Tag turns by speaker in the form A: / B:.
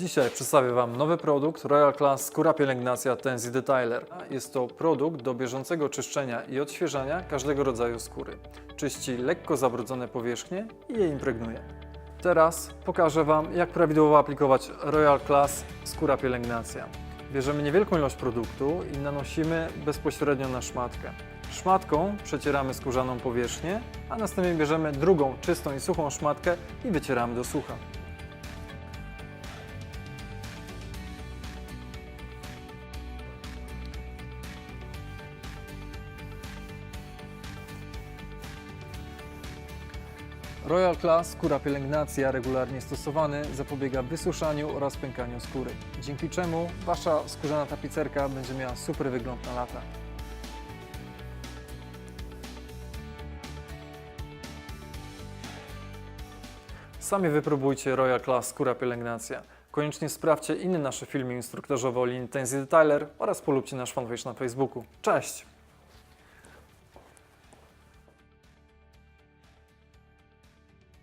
A: Dzisiaj przedstawię Wam nowy produkt Royal Class Skóra Pielęgnacja Tenzi Detailer. Jest to produkt do bieżącego czyszczenia i odświeżania każdego rodzaju skóry. Czyści lekko zabrudzone powierzchnie i je impregnuje. Teraz pokażę Wam, jak prawidłowo aplikować Royal Class Skóra Pielęgnacja. Bierzemy niewielką ilość produktu i nanosimy bezpośrednio na szmatkę. Szmatką przecieramy skórzaną powierzchnię, a następnie bierzemy drugą czystą i suchą szmatkę i wycieramy do sucha. Royal Class skóra pielęgnacja regularnie stosowany zapobiega wysuszaniu oraz pękaniu skóry, dzięki czemu Wasza skórzana tapicerka będzie miała super wygląd na lata. Sami wypróbujcie Royal Class skóra pielęgnacja. Koniecznie sprawdźcie inne nasze filmy instruktażowe o linii Tenzi Detailer oraz polubcie nasz fanpage na Facebooku. Cześć!